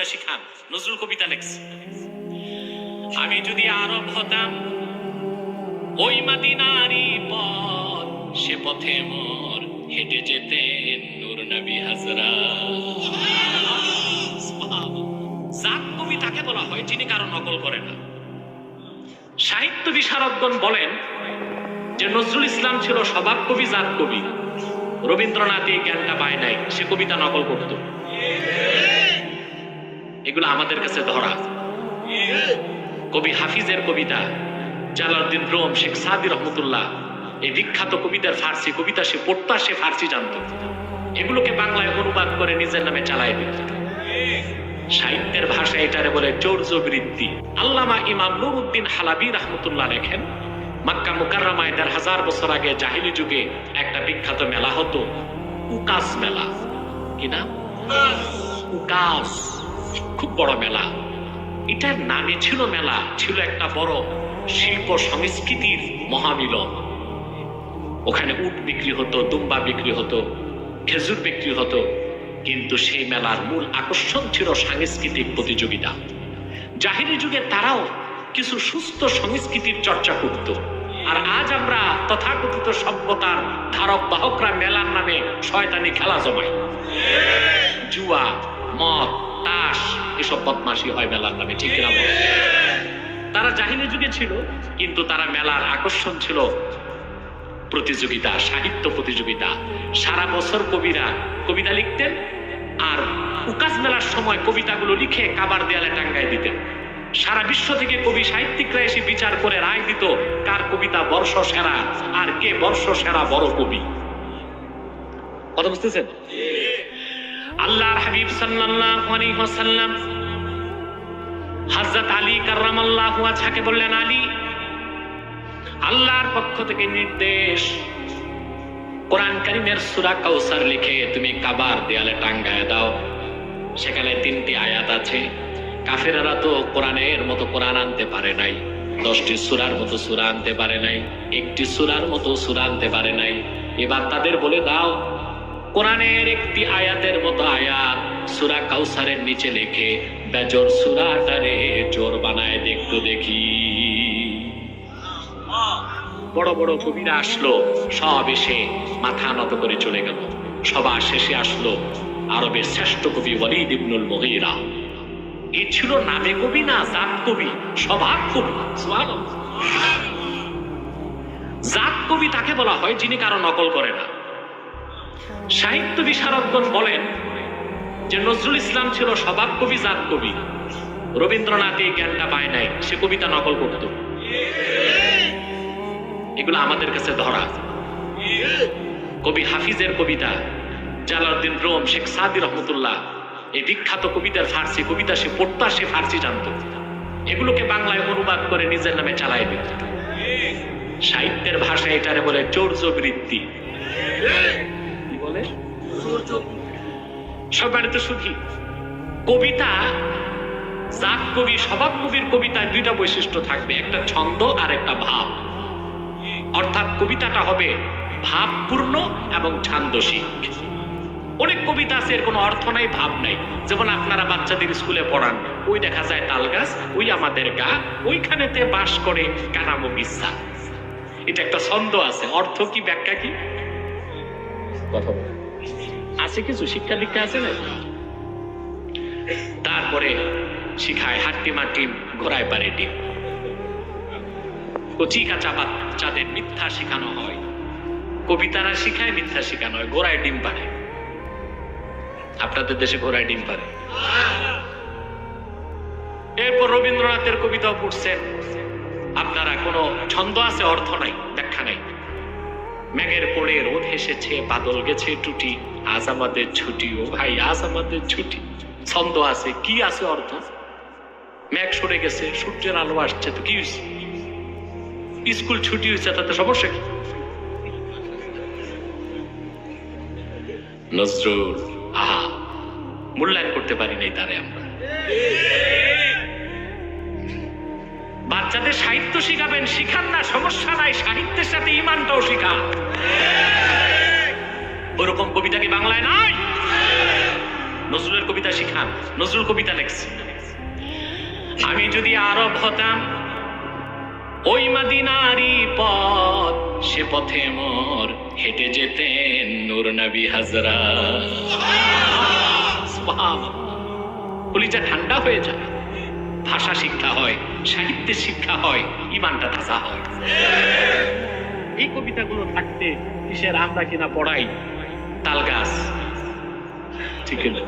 কবিতা শিখান, নজরুল কবিতা লেখছে। আমি যদি আরব হতাম, ওই মাদিনারি পথ, সে পথে মোর হেঁটে যেতেন নূর নবী হাজরা জাত কবি তাকে বলা হয় যিনি কারও নকল করে না। সাহিত্য বিশারদগণ বলেন যে নজরুল ইসলাম ছিল স্বভাব কবি জাত কবি রবীন্দ্রনাথ এই জ্ঞানটা পায় নাই, সে কবিতা নকল করত। এগুলো আমাদের কাছে ধরা কবি হাফিজের কবিতা Jalaluddin Rumi, Sheikh Saadi Rahmatullah, এই বিখ্যাত কবিতার ফার্সি কবিতা সে পড়তা সে ফার্সি জানত। এগুলোকে বাংলায় অনুবাদ করে নিজের নামে চালায় দিত। সাহিত্যের ভাষা এটারে বলে চৌর্য বৃত্তি আল্লামা ইমাম নুরুদ্দিন হালাবি রহমতুল্লাহ লেখেন, মাক্কা মুকাররমায় দেড় হাজার বছর আগে জাহিলি যুগে একটা বিখ্যাত মেলা হতো, উকাস মেলা। কি নাম? উকাস। খুব বড় মেলা। এটার নামে ছিল মেলা, ছিল একটা বড় শিল্প সংস্কৃতির মহামিলন। ওখানে উট বিক্রি হতো, দুম্বা বিক্রি হতো, খেজুর বিক্রি হতো, কিন্তু সেই মেলার মূল আকর্ষণ ছিল সাংস্কৃতিক প্রতিযোগিতা। জাহিরি যুগে তারাও কিছু সুস্থ সংস্কৃতির চর্চা করত। আর আজ আমরা তথাকথিত সভ্যতার ধারক বাহকরা মেলার নামে শয়তানি খেলা জমাই জুয়া, মদ তাস এসব বদমাশি হয় মেলার নামে, ঠিক বলো? তারা জাহিনী যুগে ছিল, কিন্তু তারা মেলার আকর্ষণ ছিল প্রতিযোগিতা, সাহিত্য প্রতিযোগিতা। সারা বছর কবিরা কবিতা লিখতেন আর উকাস মেলার সময় কবিতাগুলো লিখে কাবার দেয়ালে টাঙ্গায় দিতেন। সারা বিশ্ব থেকে কবি সাহিত্যিকরা এসে বিচার করে রায় দিত কার কবিতা বর্ষ সেরা আর কে বর্ষ সেরা বড় কবি। কথা বুঝতেছেন? আল্লাহর হাবিব সাল্লাল্লাহু আলাইহি ওয়াসাল্লাম হযরত আলী কাররামাল্লাহু ওয়াজহাকে বললেন, আলী, আল্লাহর পক্ষ থেকে নির্দেশ, কোরআন কারিমের সূরা কাউসার লিখে তুমি কাবার দেয়ালে টাঙ্গায় দাও। সেখানে তিনটি আয়াত আছে। কাফেরারা তো কোরআনের মতো কোরআন আনতে পারে নাই। দশটি সুরার মতো সূরা আনতে পারে নাই। একটি সুরার মতো সূরা আনতে পারে নাই। এবার তাদের বলে দাও কোরআনের একটি আয়াতের মতো আয়াত সুরা কাউসারের নিচে লেখে, বেজর সূরাটারে জোর বানায় দেখতো দেখি। বড় বড় কবিরা আসলো, সব এসে মাথা নত করে চলে গেল। সবার শেষে আসলো আরবের শ্রেষ্ঠ কবি ওয়ালিদ ইবনুল মুগীরা। এ ছিল নামে কবি না জাত কবি? স্বভাব কবি। জাত কবি তাকে বলা হয় যিনি কারও নকল করে না। সাহিত্য বিশারদগণ বলেন যে নজরুল ইসলাম ছিল স্বভাব কবি, জাত কবি। রবীন্দ্রনাথ এই জ্ঞানটা পায় নাই, সে কবিতা নকল করত। এগুলো আমাদের কাছে ধরা। কবি হাফিজের কবিতা Jalaluddin Rumi Sheikh Saadi Rahmatullah, এই বিখ্যাত কবিতার ফার্সি কবিতা সে পড়তা সে ফার্সি জানত। এগুলোকে বাংলায় অনুবাদ করে নিজের নামে চালায় দিত। সাহিত্যের ভাষা এটারে বলে চৌর্য বৃত্তি সবার তো সুখী। কবিতা জাত কবি স্বভাব কবির কবিতায় দুইটা বৈশিষ্ট্য থাকবে, একটা ছন্দ আর একটা ভাব। অর্থাৎ কবিতাটা হবে ভাবপূর্ণ এবং ছান্দসিক। অনেক কবিতা আছে, এর কোনো অর্থ নাই, ভাব নাই। যেমন আপনারা বাচ্চাদের স্কুলে পড়ান, ওই দেখা যায় তাল ওই আমাদের গা, ওইখানেতে বাস করে কানামো বিচ্ছা এটা একটা ছন্দ আছে, অর্থ কি, ব্যাখ্যা কি? কথা। আছে কিছু? শিক্ষা দীক্ষা আছে না? তারপরে শিখায় হাট্টি মাটি ঘোড়ায় পারে ডিম। কচি কাঁচা বাচ্চাদের মিথ্যা শেখানো হয়, কবিতারা শিখায় মিথ্যা শেখানো হয়, ঘোড়ায় ডিম পারে। আপনাদের দেশে ঘোড়ায় ডিম পারে। এরপর রবীন্দ্রনাথের কবিতাও পড়ছেন। আপনারা কোনো ছন্দ আছে, অর্থ নাই, ব্যাখ্যা নাই। মেঘের পড়ে রোদ এসেছে বাদল গেছে টুটি। আজ আমাদের ছুটি ও ভাই, আজ আমাদের ছুটি। ছন্দ আছে, কি আছে অর্থ? মেঘ সরে গেছে, সূর্যের আলো আসছে, তো কি হয়েছে স্কুল ছুটি হয়েছে তাতে সমস্যা কি? নজরুল, আহা, মূল্যায়ন করতে পারি নাই তারে আমরা। বাচ্চাদের সাহিত্য শিখাবেন, শিখান না, সমস্যা নাই, সাহিত্যের সাথে ইমানটাও শিখান। ওরকম কবিতা কি বাংলায় নাই নজরুলের কবিতা শিখান। নজরুল কবিতা লেখছে। আমি যদি আরব হতাম, ওই মাদিনারি পথ, সে পথে মোর হেঁটে যেতেন নূর নবী হাজরা কলিজা ঠান্ডা হয়ে যায়। ভাষা শিক্ষা হয়, সাহিত্যের শিক্ষা হয়, ইমানটা তাজা হয়। এই কবিতাগুলো থাকতে কিসের আমরা কিনা পড়াই? তাল গাছ। ঠিক না